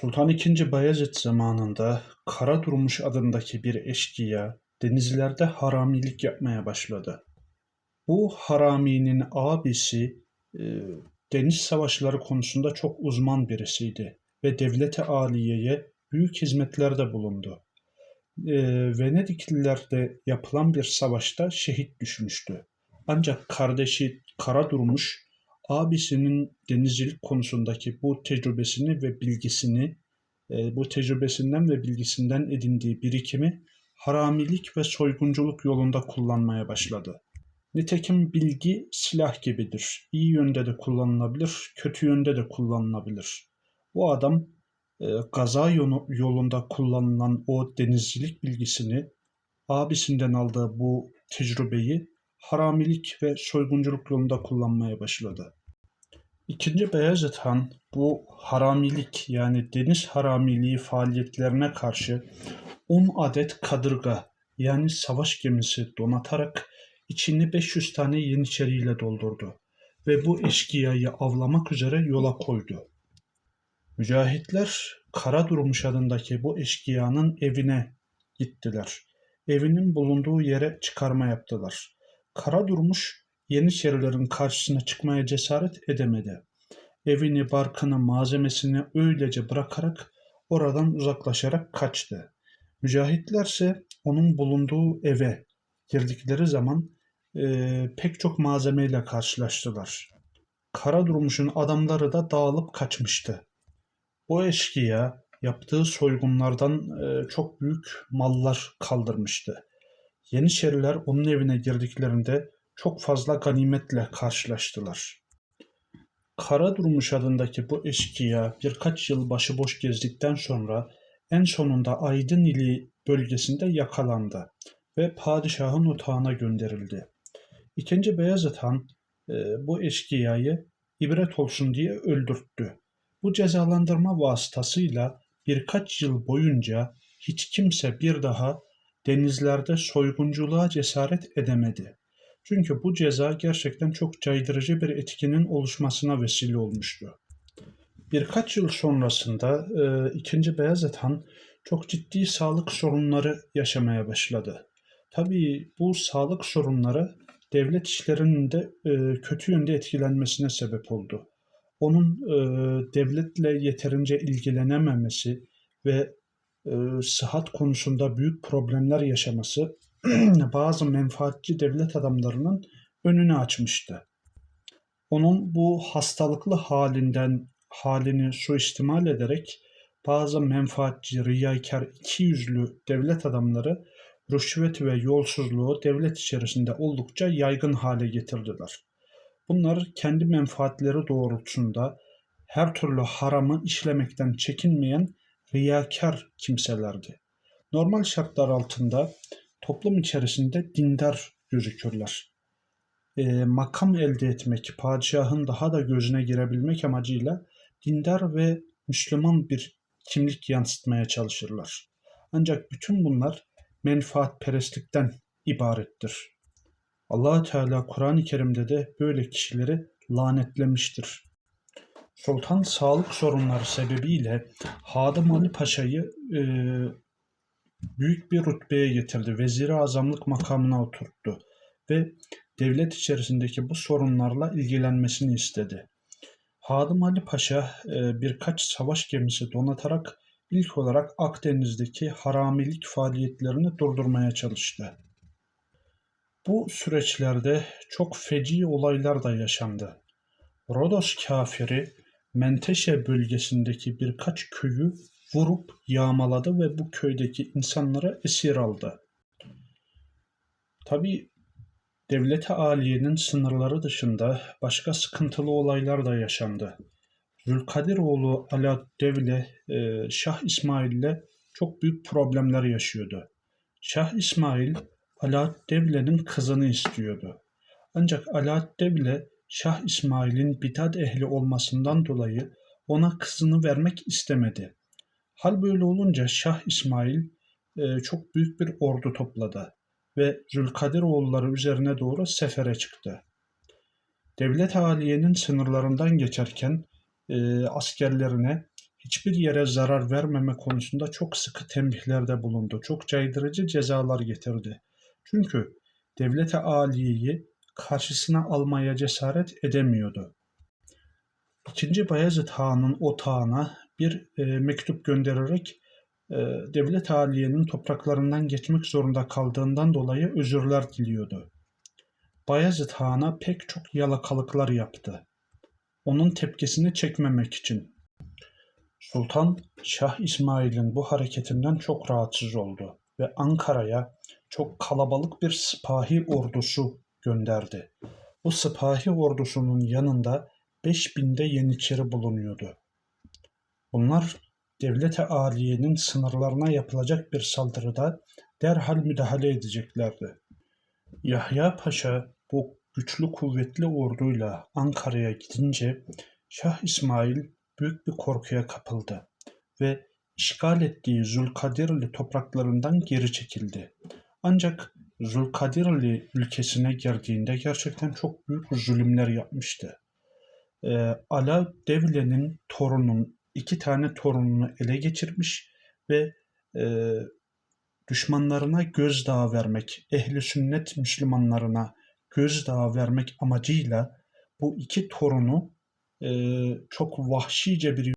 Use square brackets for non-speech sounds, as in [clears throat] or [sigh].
Sultan II. Bayezid zamanında Kara Durmuş adındaki bir eşkıya denizlerde haramilik yapmaya başladı. Bu haraminin abisi e, deniz savaşları konusunda çok uzman birisiydi ve devlete aliyeye büyük hizmetlerde bulundu. E, Venediklilerde yapılan bir savaşta şehit düşmüştü. Ancak kardeşi Kara Durmuş abisinin denizcilik konusundaki bu tecrübesini ve bilgisini, e, bu tecrübesinden ve bilgisinden edindiği birikimi haramilik ve soygunculuk yolunda kullanmaya başladı. Nitekim bilgi silah gibidir. İyi yönde de kullanılabilir, kötü yönde de kullanılabilir. Bu adam e, gaza yolu- yolunda kullanılan o denizcilik bilgisini, abisinden aldığı bu tecrübeyi haramilik ve soygunculuk yolunda kullanmaya başladı. İkinci Beyazıt Han bu haramilik yani deniz haramiliği faaliyetlerine karşı 10 adet kadırga yani savaş gemisi donatarak içini 500 tane yeniçeriyle doldurdu ve bu eşkıyayı avlamak üzere yola koydu. Mücahitler Kara Durmuş adındaki bu eşkıyanın evine gittiler. Evinin bulunduğu yere çıkarma yaptılar. Kara Durmuş Yeniçerilerin karşısına çıkmaya cesaret edemedi. Evini, barkını, malzemesini öylece bırakarak oradan uzaklaşarak kaçtı. Mücahitlerse onun bulunduğu eve girdikleri zaman eee, pek çok malzemeyle karşılaştılar. Kara Durmuş'un adamları da dağılıp kaçmıştı. O eşkıya yaptığı soygunlardan eee, çok büyük mallar kaldırmıştı. Yeniçeriler onun evine girdiklerinde çok fazla ganimetle karşılaştılar. Kara Durmuş adındaki bu eşkıya birkaç yıl başıboş gezdikten sonra en sonunda Aydınili bölgesinde yakalandı ve padişahın otağına gönderildi. İkinci Beyazıt Han e, bu eşkıyayı ibret olsun diye öldürttü. Bu cezalandırma vasıtasıyla birkaç yıl boyunca hiç kimse bir daha denizlerde soygunculuğa cesaret edemedi. Çünkü bu ceza gerçekten çok caydırıcı bir etkinin oluşmasına vesile olmuştu. Birkaç yıl sonrasında e, 2. Beyazıt Han çok ciddi sağlık sorunları yaşamaya başladı. Tabii bu sağlık sorunları devlet işlerinin de e, kötü yönde etkilenmesine sebep oldu. Onun e, devletle yeterince ilgilenememesi ve e, sıhhat konusunda büyük problemler yaşaması [clears throat] bazı menfaatçi devlet adamlarının önünü açmıştı. Onun bu hastalıklı halinden halini suistimal ederek bazı menfaatçi, riyakar, ikiyüzlü devlet adamları rüşvet ve yolsuzluğu devlet içerisinde oldukça yaygın hale getirdiler. Bunlar kendi menfaatleri doğrultusunda her türlü haramı işlemekten çekinmeyen riyakar kimselerdi. Normal şartlar altında toplum içerisinde dindar gözükürler. E, makam elde etmek, padişahın daha da gözüne girebilmek amacıyla dindar ve Müslüman bir kimlik yansıtmaya çalışırlar. Ancak bütün bunlar menfaatperestlikten ibarettir. allah Teala Kur'an-ı Kerim'de de böyle kişileri lanetlemiştir. Sultan sağlık sorunları sebebiyle Hadım Ali Paşa'yı e, büyük bir rütbeye getirdi. Vezir-i azamlık makamına oturttu ve devlet içerisindeki bu sorunlarla ilgilenmesini istedi. Hadım Ali Paşa e, birkaç savaş gemisi donatarak ilk olarak Akdeniz'deki haramilik faaliyetlerini durdurmaya çalıştı. Bu süreçlerde çok feci olaylar da yaşandı. Rodos kafiri Menteşe bölgesindeki birkaç köyü vurup yağmaladı ve bu köydeki insanları esir aldı. Tabi devlete aliyenin sınırları dışında başka sıkıntılı olaylar da yaşandı. Zülkadiroğlu Alaaddevle e, Şah İsmail ile çok büyük problemler yaşıyordu. Şah İsmail Alaaddevle'nin kızını istiyordu. Ancak Alaaddevle Şah İsmail'in bidat ehli olmasından dolayı ona kızını vermek istemedi. Hal böyle olunca Şah İsmail e, çok büyük bir ordu topladı ve Zülkadiroğulları üzerine doğru sefere çıktı. Devlet Aliye'nin sınırlarından geçerken e, askerlerine hiçbir yere zarar vermeme konusunda çok sıkı tembihlerde bulundu. Çok caydırıcı cezalar getirdi. Çünkü devlete aliyeyi karşısına almaya cesaret edemiyordu. İkinci Bayezid Han'ın otağına bir e, mektup göndererek e, devlet aliyenin topraklarından geçmek zorunda kaldığından dolayı özürler diliyordu. Bayezid Han'a pek çok yalakalıklar yaptı. Onun tepkisini çekmemek için. Sultan Şah İsmail'in bu hareketinden çok rahatsız oldu ve Ankara'ya çok kalabalık bir sipahi ordusu gönderdi. Bu sipahi ordusunun yanında 5000'de yeniçeri bulunuyordu. Bunlar devlet-i aliyenin sınırlarına yapılacak bir saldırıda derhal müdahale edeceklerdi. Yahya Paşa bu güçlü kuvvetli orduyla Ankara'ya gidince Şah İsmail büyük bir korkuya kapıldı ve işgal ettiği Zülkadirli topraklarından geri çekildi. Ancak Zülkadirli ülkesine girdiğinde gerçekten çok büyük zulümler yapmıştı. Ee, Ala Devle'nin torunun iki tane torununu ele geçirmiş ve e, düşmanlarına gözdağı vermek, ehli sünnet Müslümanlarına gözdağı vermek amacıyla bu iki torunu e, çok vahşice bir